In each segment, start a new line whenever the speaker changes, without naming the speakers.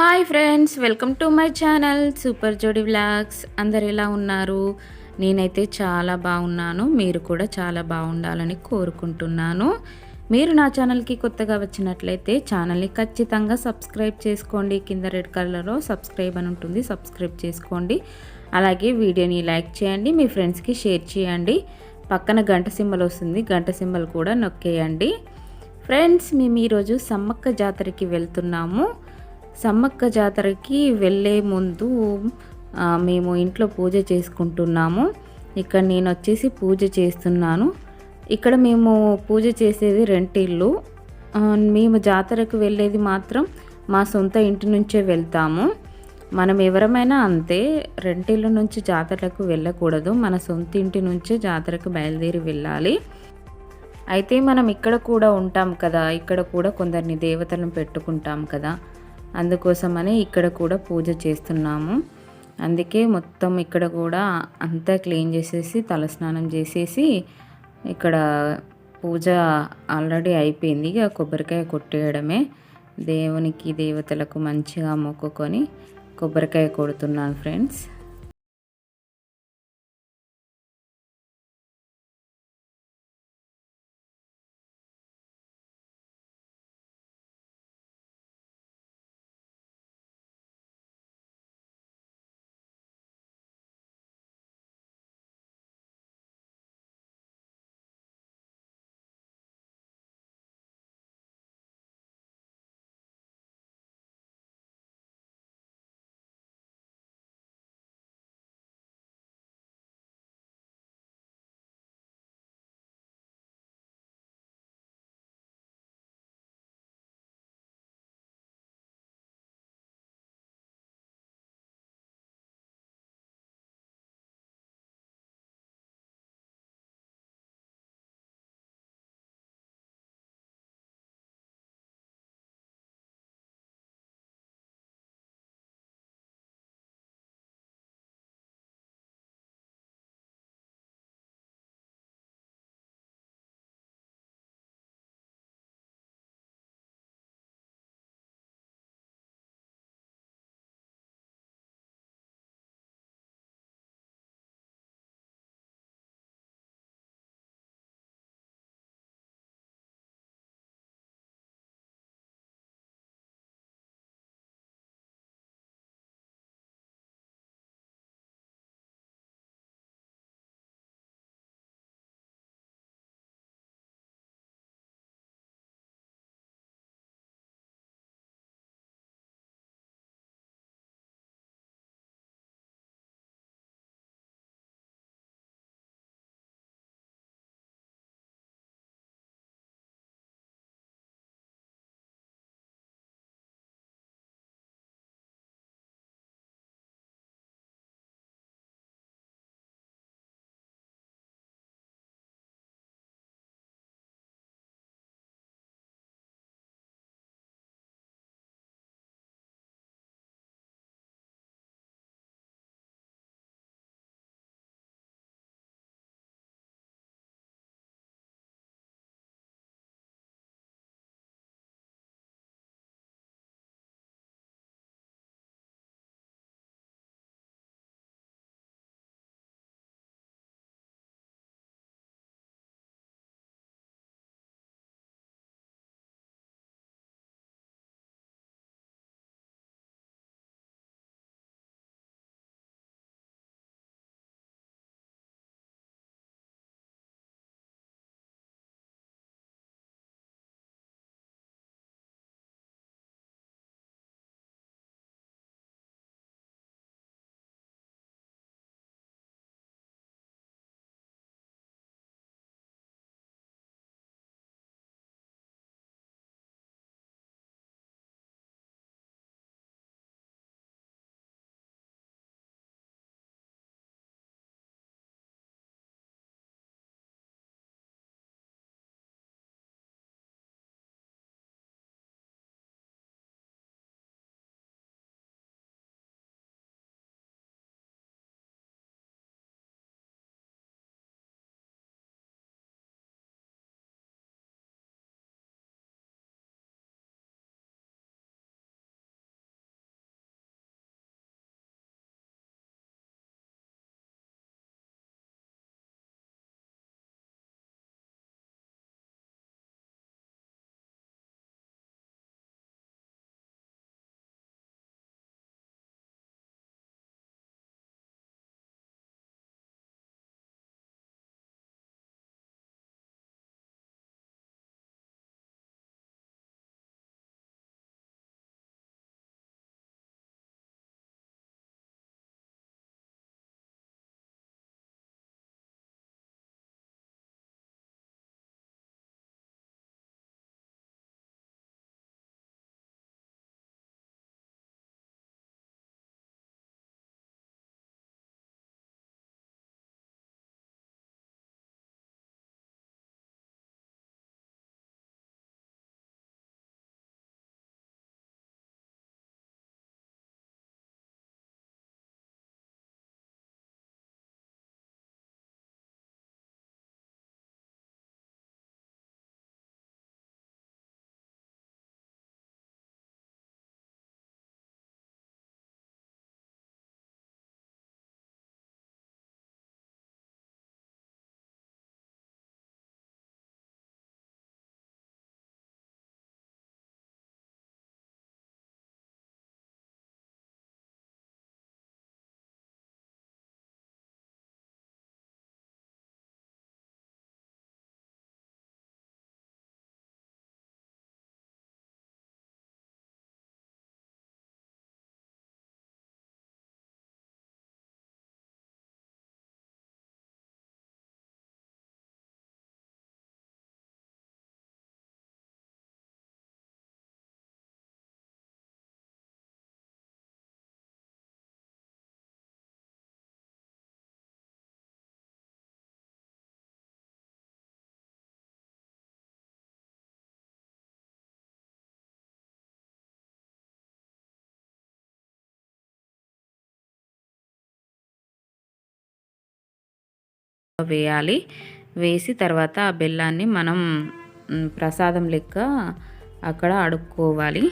Hi friends welcome to my channel super Jodi vlogs. అందరు ఎలా ఉన్నారు? నేనైతే చాలా బాగున్నాను. మీరు కూడా చాలా బాగుండాలని కోరుకుంటున్నాను. మీరు నా ఛానల్కి కొత్తగా వచ్చినట్లయితే ఛానల్ని ఖచ్చితంగా సబ్స్క్రైబ్ చేసుకోండి. కింద రెడ్ కలర్లో సబ్స్క్రైబ్ అని ఉంటుంది సబ్స్క్రైబ్ చేసుకోండి. అలాగే వీడియోని లైక్ చేయండి మీ ఫ్రెండ్స్కి షేర్ చేయండి. పక్కన గంట సింబల్ వస్తుంది గంట సింబల్ కూడా నొక్కేయండి. ఫ్రెండ్స్ మేము ఈరోజు సమ్మక్క జాతరకి వెళ్తున్నాము. సమ్మక్క జాతరకి వెళ్ళే ముందు మేము ఇంట్లో పూజ చేసుకుంటున్నాము. ఇక్కడ నేను వచ్చేసి పూజ చేస్తున్నాను. ఇక్కడ మేము పూజ చేసేది రెంటిల్లు మేము జాతరకు వెళ్ళేది మాత్రం మా సొంత ఇంటి నుంచే వెళ్తాము. మనం ఎవరమైనా అంతే రెంటిల్లు నుంచి జాతరకు వెళ్ళకూడదు. మన సొంత ఇంటి నుంచే జాతరకు బయలుదేరి వెళ్ళాలి. అయితే మనం ఇక్కడ కూడా ఉంటాం కదా ఇక్కడ కూడా కొందరిని దేవతలను పెట్టుకుంటాం కదా. అందుకోసమని ఇక్కడ కూడా పూజ చేస్తున్నాము. అందుకే మొత్తం ఇక్కడ కూడా అంతా క్లీన్ చేసేసి తలస్నానం చేసేసి ఇక్కడ పూజ ఆల్రెడీ అయిపోయింది. ఇక కొబ్బరికాయ కొట్టేయడమే. దేవునికి దేవతలకు మంచిగా మొక్కుకొని కొబ్బరికాయ కొడుతున్నాను ఫ్రెండ్స్. వేయాలి. వేసి తర్వాత ఆ బెల్లాన్ని మనం ప్రసాదం లెక్క అక్కడ అడుక్కోవాలి.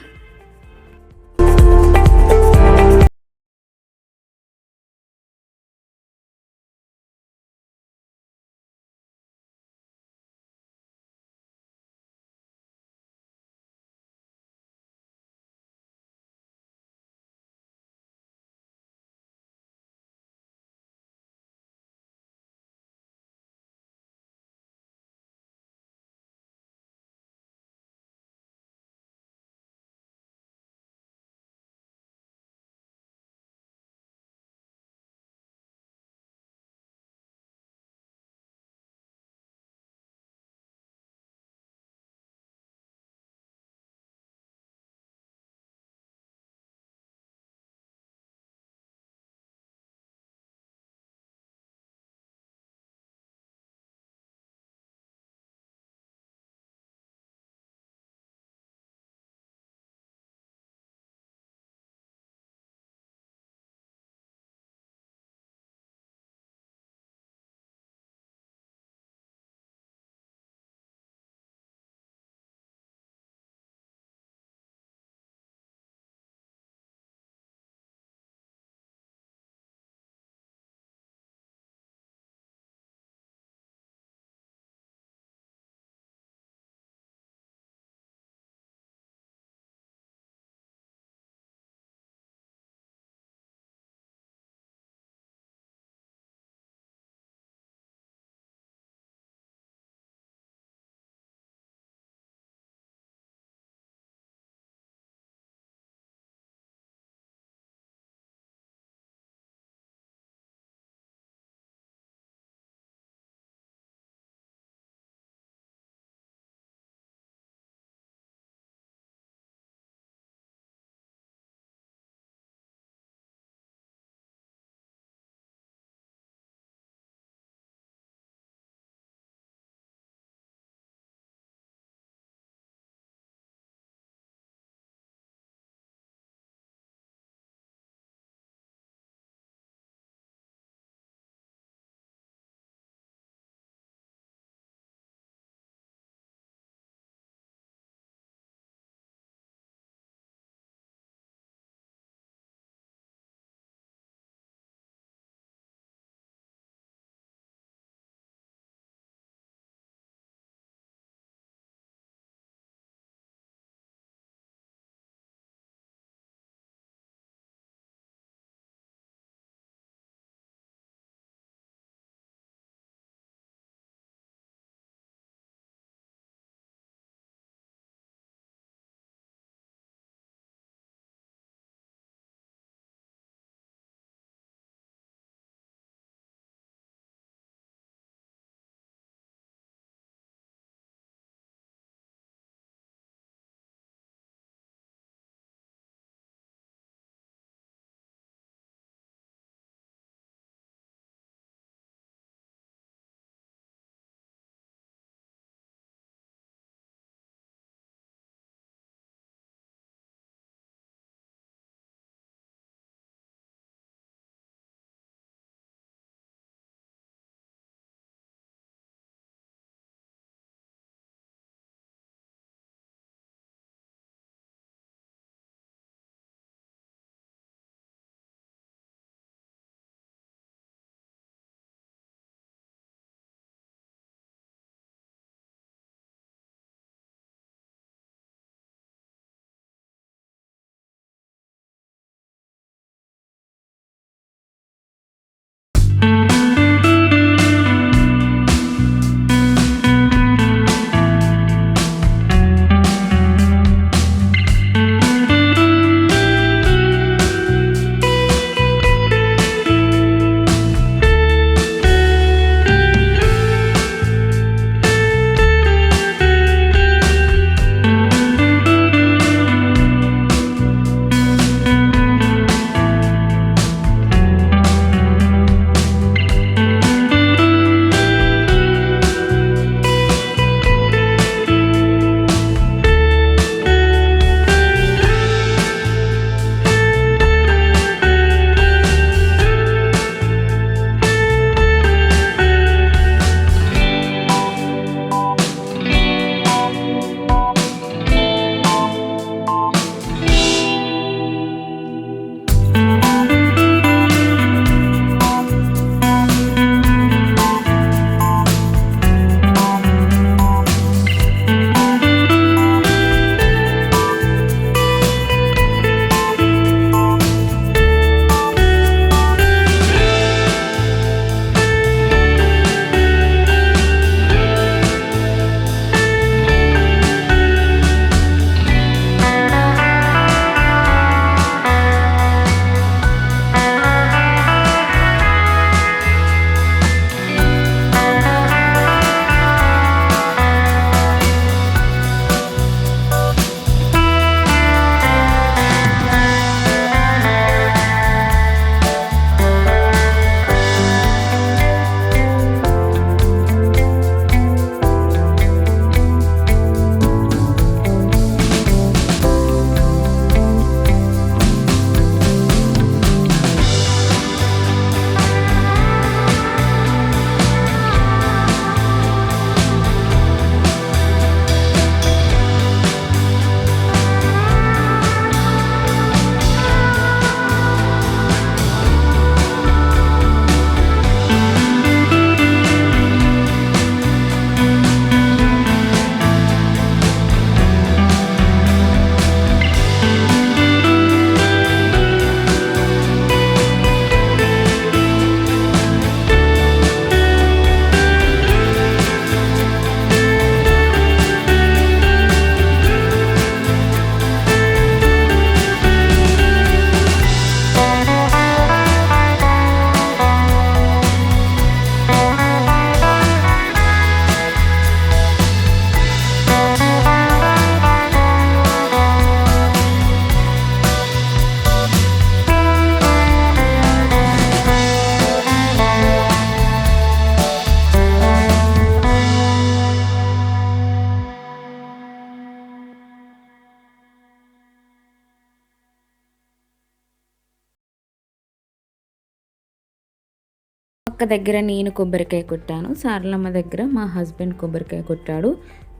అక్క దగ్గర నేను కొబ్బరికాయ కొట్టాను. సారలమ్మ దగ్గర మా హస్బెండ్ కొబ్బరికాయ కొట్టాడు.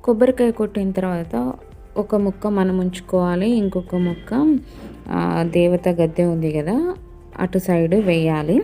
కొబ్బరికాయ కొట్టిన తర్వాత ఒక ముక్క మనం ఉంచుకోవాలి. ఇంకొక ముక్క దేవత గద్దె ఉంది కదా అటు సైడ్ వేయాలి.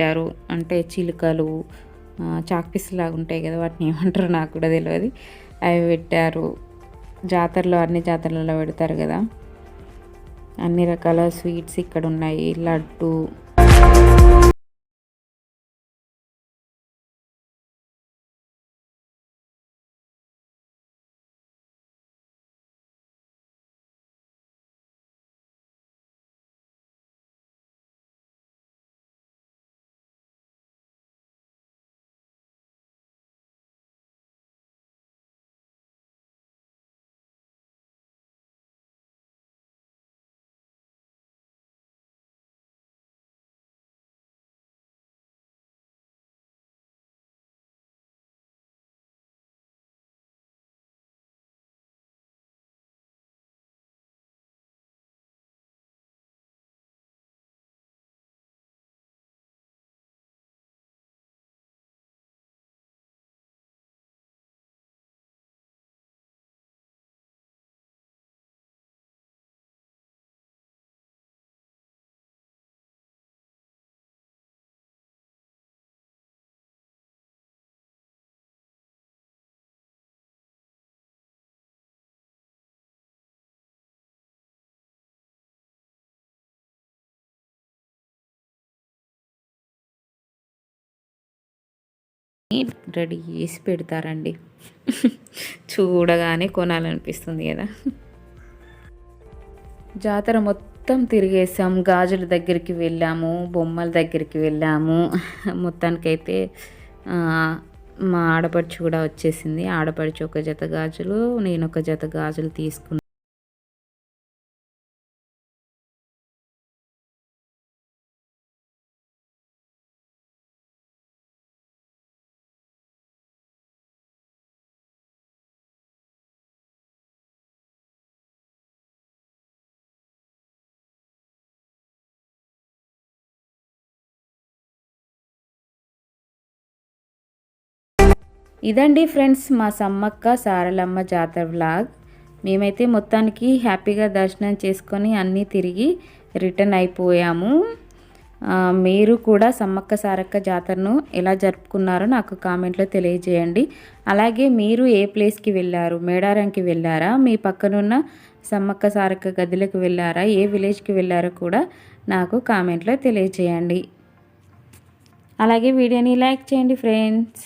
పెట్టారు. అంటే చిలుకలు చాక్పీస్ లాగా ఉంటాయి కదా వాటిని ఏమంటారు నాకు కూడా తెలియదు అవి పెట్టారు. జాతరలో అన్ని జాతరలలో పెడతారు కదా. అన్ని రకాల స్వీట్స్ ఇక్కడ ఉన్నాయి. లడ్డు. రెడీ చేసి పెడతారండి. చూడగానే కొనాలనిపిస్తుంది కదా. జాతర మొత్తం తిరిగేసాం. గాజుల దగ్గరికి వెళ్ళాము బొమ్మల దగ్గరికి వెళ్ళాము. మొత్తానికైతే మా ఆడపడుచు కూడా వచ్చేసింది. ఆడపడుచు ఒక జత గాజులు నేను ఒక జత గాజులు తీసుకున్నాను. ఇదండి ఫ్రెండ్స్ మా సమ్మక్క సారలమ్మ జాతర వ్లాగ్. మేమైతే మొత్తానికి హ్యాపీగా దర్శనం చేసుకొని అన్నీ తిరిగి రిటర్న్ అయిపోయాము. మీరు కూడా సమ్మక్క సారక్క జాతరను ఎలా జరుపుకున్నారో నాకు కామెంట్లో తెలియజేయండి. అలాగే మీరు ఏ ప్లేస్కి వెళ్ళారు? మేడారంకి వెళ్ళారా? మీ పక్కనున్న సమ్మక్క సారక్క గదిలకు వెళ్ళారా? ఏ విలేజ్కి వెళ్ళారో కూడా నాకు కామెంట్లో తెలియజేయండి. అలాగే వీడియోని లైక్ చేయండి ఫ్రెండ్స్.